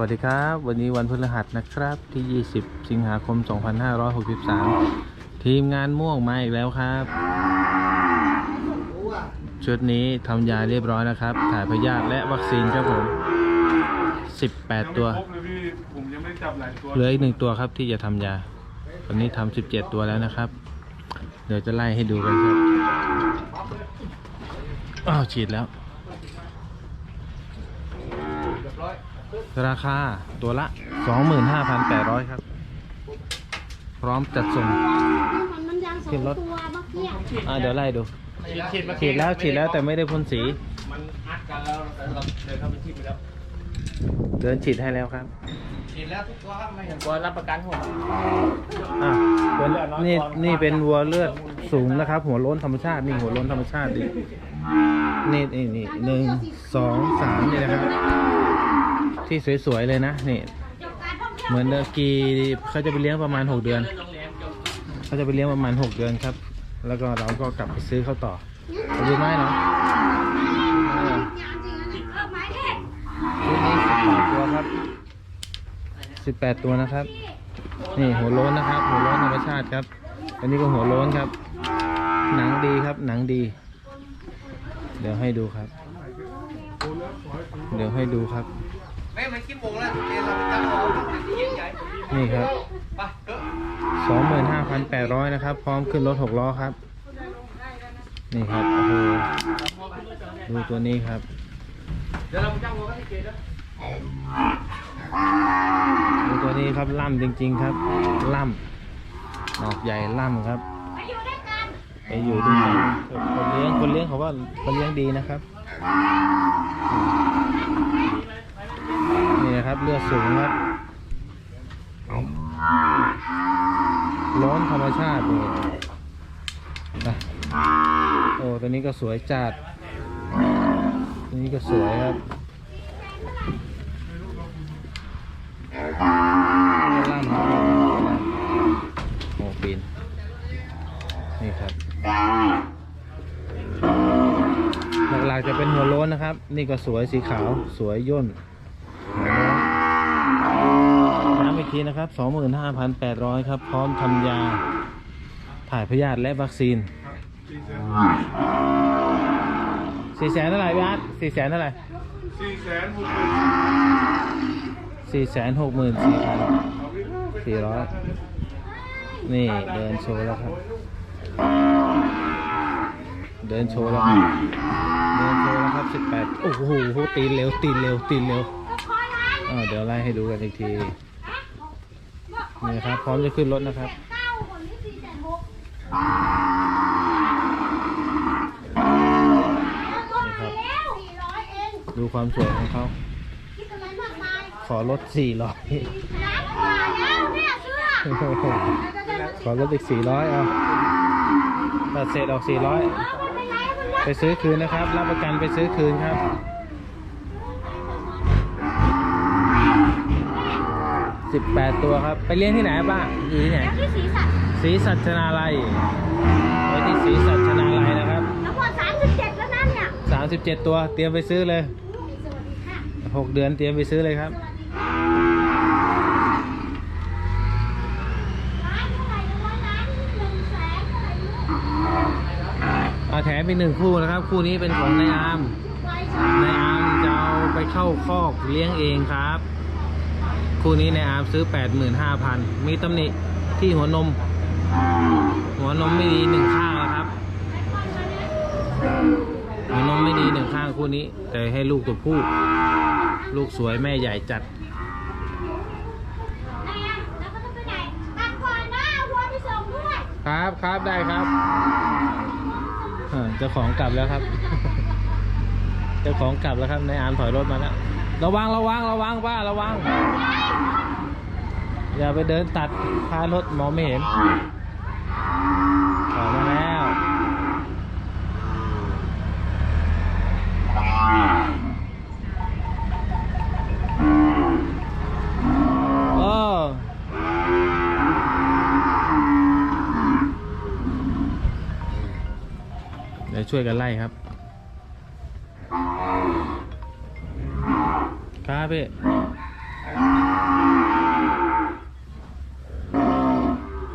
วัสดีครับ วันนี้วันพฤหัสนะครับที่ 20 สิงหาคม 2563 ทีมงานม่วงมาอีกแล้วครับ ชุดนี้ทำยาเรียบร้อยนะครับ ถ่ายพยาธิและวัคซีนครับผม 18 ตัว เหลืออีกหนึ่งตัวครับที่จะทำยา ตอนนี้ทำ17 ตัวแล้วนะครับ เดี๋ยวจะไล่ให้ดูกันครับ อ้าวฉีดแล้ว ราคาตัวละ 25,800 ครับ พร้อมจัดส่งมันมันยางสองขึ้นรถตัวเมื่อกี้อ่าเดี๋ยวไล่ดูฉีดแล้วฉีดแล้วแต่ไม่ได้พ่นสี มันอัดกันแล้วเราเดินเข้าไปที่ไปแล้ว เดินฉีดให้แล้วครับฉีดแล้วทุกตัวครับไม่เห็นตัวรับประกันผมอะตัวนี่นี่เป็นวัวเลือดสูงนะครับ หัวโล้นธรรมชาตินี่หัวโล้นธรรมชาติดินี่นี่นี่หนึ่งสองสามนี่นะครับ ที่สวยๆเลยนะนี่ เหมือนเดกีเขาจะไปเลี้ยงประมาณหกเดือนเขาจะไปเลี้ยงประมาณหกเดือนครับ แล้วก็เราก็กลับไปซื้อเขาต่อเอาดูไหมเนาะยางจริงนะเนี่ยเอาไม้เด็ดชุดนี้สิบแปดตัวครับสิบแปดตัวนะครับ นี่หัวโล้นนะครับ หัวโล้นธรรมชาติครับ อันนี้ก็หัวโล้นครับ หนังดีครับ หนังดี เดี๋ยวให้ดูครับ เดี๋ยวให้ดูครับ นี่ครับสองหมื่นห้าพันแปดร้อยนะครับ พร้อมขึ้นรถหกล้อครับ นี่ครับโอ้โหดูตัวนี้ครับเดี๋ยวเราจ้างวัวก็ที่เกดดูตัวนี้ครับล่ำจริง ๆครับ ล่ำดอกใหญ่ล่ำครับไปอยู่ด้วยกันไปอยู่ด้วยกันคนเลี้ยงคนเลี้ยงเขาว่าคนเลี้ยงดีนะครับนี่นะครับเลือดสูงครับ ร้อนธรรมชาติเลยนะโอ้ตัวนี้ก็สวยจัดตัวนี้ก็สวยครับล่ำครับโอ้ปีนนี่ครับหลักๆจะเป็นหัวโล้นนะครับ นี่ก็สวยสีขาวสวยย่นหัวโล้นย้ำอีก ทีนะครับ 25,800 ครับ พร้อมทำยาถ่ายพยาธิและวัคซีน4แสนเท่าไหร่พี่อาร์ต4แสนเท่าไหร่สี่แสนหกหมื่น4 6 4 4 0 0นี่เดินโชว์แล้วครับ เดินโชว์แล้วครับเดินโชว์แล้วครับ18โอ้โหตีนเร็วตีนเร็วตีนเร็วคอยร้านอ่าเดี๋ยวไล่ให้ดูกันอีกที นี่นะครับ พร้อมจะขึ้นรถนะครับ เก้าคนที่สี่แสนหกนี่ครับแล้วสี่ร้อยเองดูความสวยของเขา คิดอะไรมากมายขอลด400ล้านกว่าแล้วเนี่ยเสื้อขอลดอีก 400เอาตัดเศษออก 400 เอามันไปไหนมันไปซื้อคืนนะครับ รับประกันไปซื้อคืนครับ 18 ตัวครับ ไปเลี้ยงที่ไหนบ้างอยู่ที่ไหน แล้วที่สีสันศรีสัชนาลัยไว้ที่ศรีสัชนาลัยนะครับทั้งหมดสามสิบเจ็ดแล้วนั่นเนี่ย 37 ตัว เตรียมไปซื้อเลย สวัสดีค่ะ 6 เดือนเตรียมไปซื้อเลยครับร้านเท่าไหร่นะร้อยล้านหนึ่งแสนเท่าไหร่ลูกเอาแถมอีกหนึ่งคู่นะครับ คู่นี้เป็นของนายอามไปใช่นายอามจะเอาไปเข้าคอกเลี้ยงเองครับ คู่นี้ในอายอามซื้อ 85,000 มีตำหนิที่หัวนม หัวนมไม่ดีหนึ่งข้างนะครับ หัวนมไม่ดีหนึ่งข้างคู่นี้ แต่ให้ลูกตัวผู้ ลูกสวยแม่ใหญ่จัดแล้วก็จะไปไหนกลับก่อนนะเอาวัวไปส่งด้วยครับครับได้ครับเจ้าของกลับแล้วครับ เจ้าของกลับแล้วครับนายอามถอยรถมาแล้ว ระวังระวังระวังป้าระวัง อย่าไปเดินตัดพารถมองไม่เห็นถอมาแล้วโอ้เดี๋ยวช่วยกันไล่ครับ ครับพี่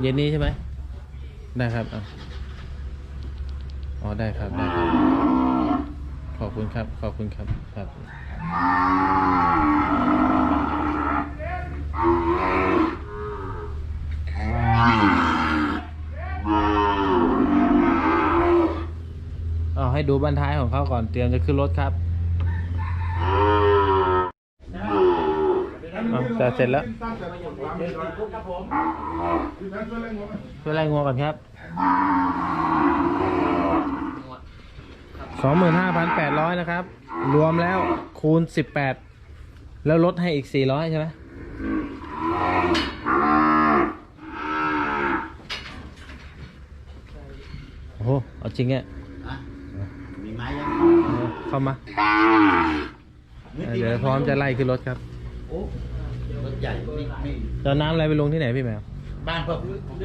ย็นนี้ใช่ไหมได้ครับอะอ๋อได้ครับได้ครับ ขอบคุณครับขอบคุณครับครับเอาให้ดูบันท้ายของเขาก่อนเตรียมจะขึ้นรถครับเอา จะเสร็จแล้วช่วยไล่งัวก่อนครับสองหมื่นห้าพันแปดร้อยนะครับ รวมแล้วคูณสิบแปดแล้วลดให้อีกสี่ร้อยใช่ไหมโอ้โหเอาจริงเนี่ยมีไม้ยังเอาเข้ามา เดี๋ยวพร้อมจะไล่ขึ้นรถครับโอ้รถ ใหญ่ไม่ไม่จะเอาน้ำอะไรไปลงที่ไหนพี่แมว บ้านผม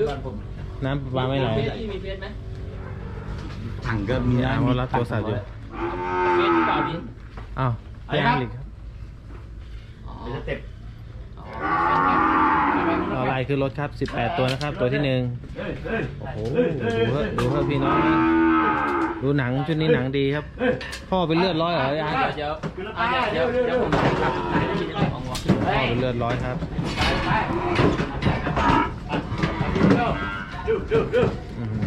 บ้านผมน้ำประปาไม่ไหลที่มีเฟซไหมถังก็มีอ่าเพราะรับโทรศัพท์อยู่ เฟซหรือเปล่าดิอ้าวแย่งอีกครับอ๋อเป็นสเต็ปอ๋อเอาไล่ขึ้นรถครับ 18 ตัวนะครับ ตัวที่หนึ่งโอ้โหดูเถอะดูเถอะพี่น้องนะดูหนังชุดนี้หนังดีครับ พ่อเป็นเลือดร้อยเหรออาเดี๋ยวเดี๋ยวอะเดี๋ยวเดี๋ยวเดี๋ยวผมขับไปที่ไเป็นเลือดร้อยครับอื้อหือ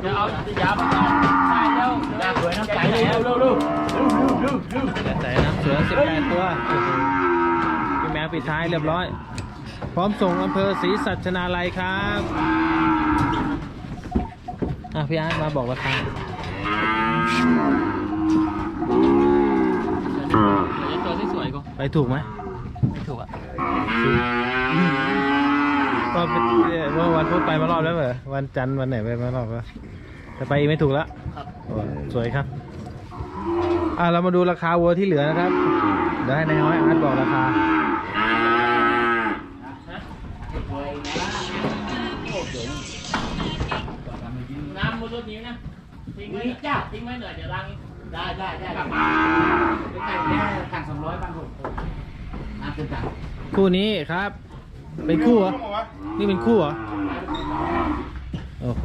เดี๋ยวเอายามาต่อใช่เร็วยาสวยน้ำใจเร็วเร็วเร็วแต่แต่น้ำเสือ18ตัวโอ้โหพี่แมวปิดท้ายเรียบร้อย พร้อมส่งอำเภอศรีสัชนาลัยครับอะพี่อาร์ตมาบอกราคา เดี๋ยวตัวที่สวยกู ไป ถูกไหมไม่ถูกอะก็เป็นเมื่อวันพุธไปมารอบแล้วเหรอวันจันทร์วันไหนไปมารอบแล้วจะไปอีกไม่ถูกแล้วครับโอ้สวยครับ อ่าเรามาดูราคาวัวที่เหลือนะครับเดี๋ยวให้นายน้อยอาร์ตบอกราคาน้ำบนรถนี้นะทิ้งไว้จ้าทิ้งไว้หน่อยเดี๋ยวล้าง ได้ได้ได้กลับมาใกล้ๆแค่ถังสองร้อยบานผมน้ำเป็นถังคู่นี้ครับ เป็นคู่เหรอ นี่เป็นคู่เหรอ โอ้โห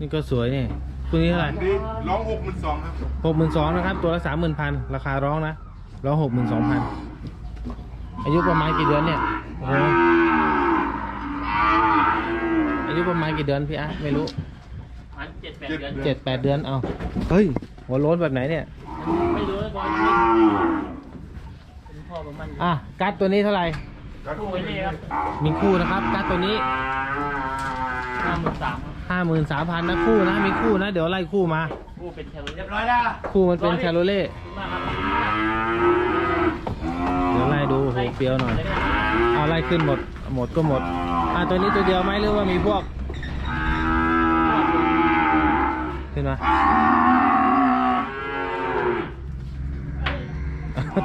นี่ก็สวยนี่ คู่นี้เท่าไหร่ดีร้องหกหมื่นสองครับหกหมื่นสองนะครับ ตัวละสามหมื่นพันราคาร้องนะ ร้องหกหมื่นสองพัน อายุประมาณกี่เดือนเนี่ย โอ้โห อายุประมาณกี่เดือนพี่อาร์ตไม่รู้เจ็ดแปดเดือน เจ็ดแปดเดือน เอาเฮ้ย หัวโล้นแบบไหนเนี่ย ไม่รู้เลยบอลเป็นพ่อของมันอะกัดตัวนี้เท่าไหร่คู่ไว้เลยครับมีคู่นะครับกัดตัวนี้ ห้าหมื่นสามห้าหมื่นสามพันนะคู่นะ มีคู่นะ เดี๋ยวไล่คู่มาคู่เป็นแคลอรี่เรียบร้อยแล้วคู่มันเป็นแคลโรเล่มากครับเดี๋ยวไล่ดูโอ้โหเปรี้ยวหน่อย เอาไล่ขึ้นหมด หมดก็หมด อะตัวนี้ตัวเดียวไหมหรือว่ามีพวก ขึ้นมา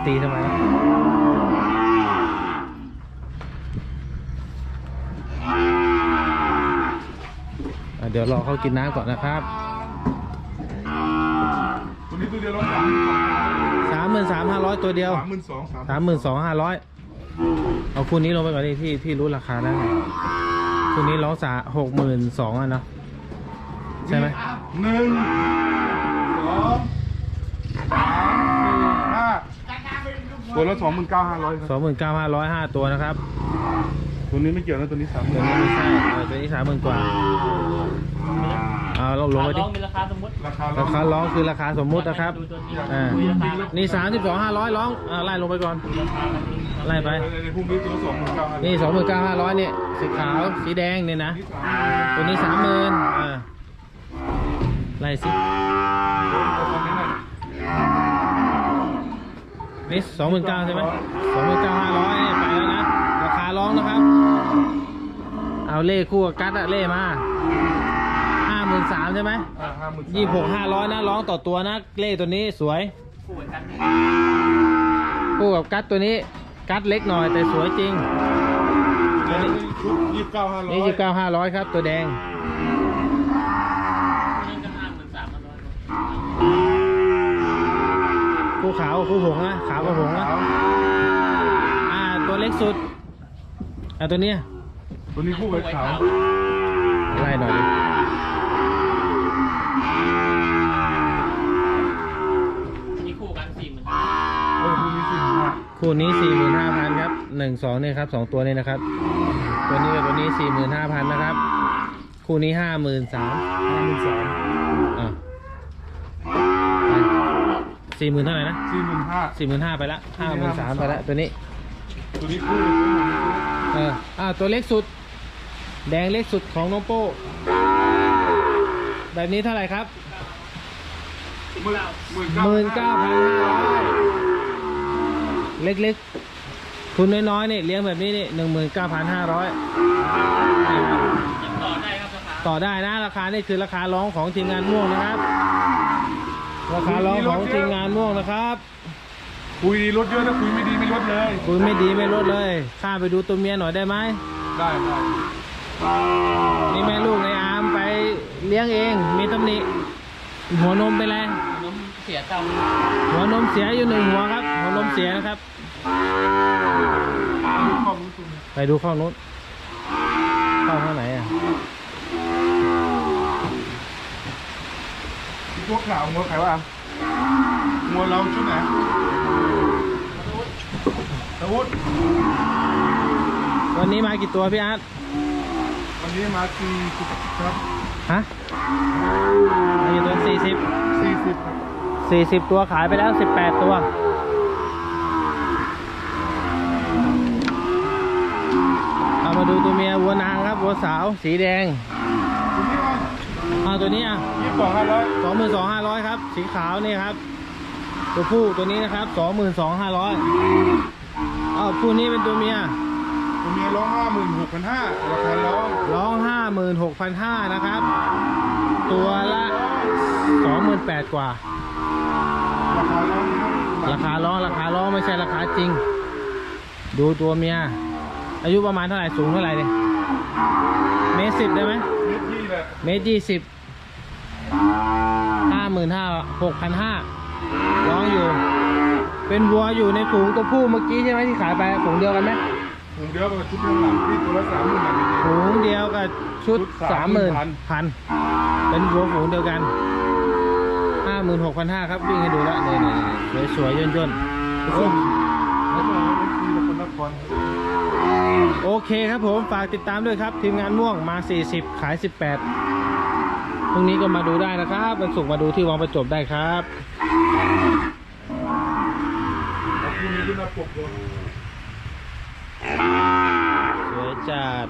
ตีทำไมเดี๋ยวรอเขากินน้ำก่อนนะครับตัวนี้ตัวเดียวร้องสามหมื่นสามหมื่นสามห้าร้อยตัวเดียวสามหมื่นสองสามหมื่นสองห้าร้อยเอาคู่นี้ลงไปก่อนดิพี่พี่รู้ราคาได้คู่นี้ร้องสาหกหมื่นสองอะเนาะใช่ไหมหนึ่งสองสามสี่ห้า ตัวละสองหมื่นเก้าห้าร้อยคสรับองหมื่นเก้าห้าร้อยห้าตัวนะครับตัวนี้ไม่เกี่ยวนะตัวนี้สามหตัมื่วนนี้ไม่ใช่เออตัวนี้สามหมื่นกว่าเอาลงลงไปดิร้องมีราคาสมมติราคาราคาร้องคือราคาสมมุตินะครับ ดูตัวจริงอ่า คุยราคากันนี่สามสิบสองห้าร้อยร้องอ่าไล่ลงไปก่อนราคากันนี่ไล่ไป ในพวกนี้ตัวละสองหมื่นเก้าห้าร้อยนี่สองหมื่นเก้าห้าร้อยเนี่ยสีขาวสีแดงเนี่ยนะ นี่สามหมื่นตัวนี้สามหมื่นอ่าไล่สิ ตัวนี้น่ะ นี่สองหมื่นเก้าใช่ไหมสองหมื่นเก้าห้าร้อยเนี่ยไปแล้วนะ ราคาร้องนะครับ เอาเล่คู่กับกัดอะเล่มาห้าหมื่นสามใช่ไหมอ่าห้าหมื่นยี่หกห้าร้อยนะร้องต่อตัวนะเล่ตัวนี้สวย คู่เหมือนกันคู่กับกัดตัวนี้กัดเล็กหน่อยแต่สวยจริงตัวนี้ชุดยี่สิบเก้าห้าร้อยนี่ยี่สิบเก้าห้าร้อยครับตัวแดง คคู่ขาวกับคู่หงส์นะขาวกับหงส์นะขาวอ่าตัวเล็กสุดอ่าตัวเนี้ยตัวนี้คู่กับขาวไล่หน่อยดินี่คู่กันสี่หมื่นเออคู่นี้สี่หมื่นห้าคู่นี้สี่หมื่นห้าพันครับหนึ่งสองเนี่ยครับสองตัวนี้นะครับ ตัวนี้กับตัวนี้สี่หมื่นห้าพันนะครับ คู่นี้ห้าหมื่นสามห้าหมื่นสามอ่า สี่หมื่นเท่าไหร่นะสี่หมื่นห้า สี่หมื่นห้าไปละห้าหมื่นสามไปละตัวนี้ ตัวนี้คู่กับตัวนี้เอออ่าตัวเล็กสุด แดงเล็กสุดของน้องโป้ แบบนี้เท่าไหร่ครับหมื่นหมื่นหมื่นเก้าพันห้าร้อยเล็กๆ คุณน้อยๆนี่เลี้ยงแบบนี้นี่หนึ่งหมื่นเก้าพันห้าร้อยยังต่อได้ครับราคาต่อได้นะ ราคานี่คือราคาร้องของทีมงานม่วงนะครับ ราคาร้องของทีมงานม่วงนะครับคุยดีลดเยอะถ้าคุยไม่ดีไม่ลดเลย คุณไม่ดีไม่ลดเลย ข้ามไปดูตัวเมียหน่อยได้ไหม ได้ได้นี่แม่ลูกในอาร์มไปเลี้ยงเอง มีตำหนิ หัวนมไปแล้วน้มเสียตังค์หัวนมเสียอยู่หนึ่งหัวครับ หัวนมเสียนะครับความรู้สึกไปดูข้างนู้นเข้าข้างไหนอะ พวกขาวงัวใครวะงัวเราชุดไหนตะวุฒวันนี้มากี่ตัวพี่อาร์ตวันนี้มาสี่สิบครับฮะมากี่ตัวสี่สิบสี่สิบครับสี่สิบตัวขายไปแล้วสิบแปดตัวเอามาดูตัวเมียวัวนางครับวัวสาวสีแดงตัวนี้มาเอาตัวนี้อะยี่สิบสองห้าร้อยสองหมื่นสองห้าร้อยครับ สีขาวนี่ครับ ตัวผู้ตัวนี้นะครับสองหมื่นสองห้าร้อยเอาคู่นี้เป็นตัวเมียตัวเมียร้องห้าหมื่นหกพันห้าราคาร้องร้องห้าหมื่นหกพันห้านะครับ ตัวละสองหมื่นแปดกว่า ราคาร้องราคาร้องราคาร้องไม่ใช่ราคาจริง ดูตัวเมีย อายุประมาณเท่าไหร่สูงเท่าไหร่เนี่ยเมตรสิบได้ไหมนิดที่แหละเมตรยี่สิบ ห้าหมื่นห้าหกพันห้าร้องอยู่ เป็นวัวอยู่ในฝูงตัวผู้เมื่อกี้ใช่ไหมที่ขายไปฝูงเดียวกันไหมถุงเดียวกับชุดข้างหลังที่ตัวละสามหมื่นบาทฝูงเดียวกับชุดชุดสามหมื่น30,000 พันเป็นวัวฝูงเดียวกันห้าหมื่นหกพันห้าครับวิ่งให้ดูแล้วเนี่ยเนี่ยสวยๆย่นๆทุกคน แล้วก็คุยกับคนนครโอเคครับผม ฝากติดตามด้วยครับ ทีมงานม่วงมา 40 ขาย 18 พรุ่งนี้ก็มาดูได้นะครับวันศุกร์มาดูที่วังประจบได้ครับแล้วพรุ่งนี้ขึ้นมาปลุกเลยสวยจัด